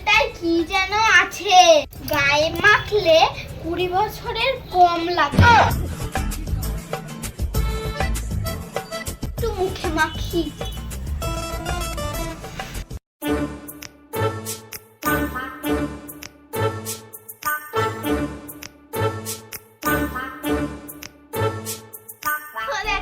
তেলটায় কি যেন আছে? গায়ে মাখলে কুড়ি বছরের কম লাগে। মুখে মাখি। আমার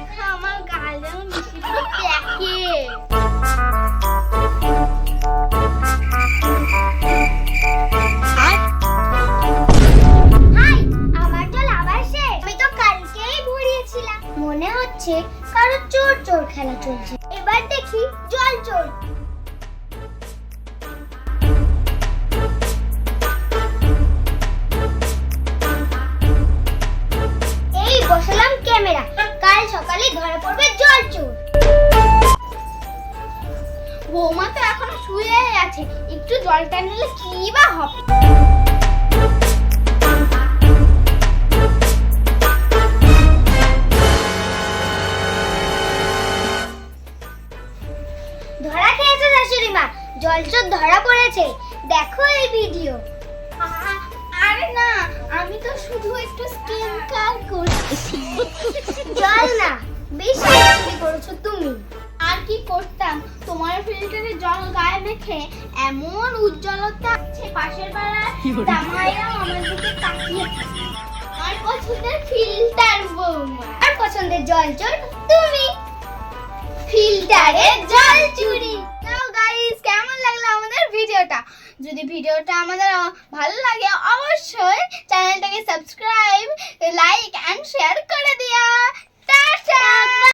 হচ্ছে কারও চোর চোর খেলা চলছে। এবার দেখি জল চোর। এই বসালাম ক্যামেরা। কাল সকালে ধরা পড়বে জল চোর। বৌমা তো এখনও শুয়ে আছে। একটু জলটা নিলে কি বা হবে? মা জলচোর ধরা পড়েছে। দেখো এই ভিডিও আরে না আমি তো শুধু একটু স্কিন কেয়ার করছি। জল না বেশি চুরি করেছ তুমি। আর কি করতাম তোমার ফিল্টারে জল গায়ে মেখে এমন উজ্জ্বলতা আছে পাশের পাড়ার জামাইরাও আমার দিকে তাকিয়ে। আমার পছন্দের ফিল্টার বৌমা। আর পছন্দের জল চোর তুমি। ফিল্টারে যদি ভিডিওটা আমাদের ভালো লাগে অবশ্যই চ্যানেলটাকে সাবস্ক্রাইব লাইক অ্যান্ড শেয়ার করে দিও।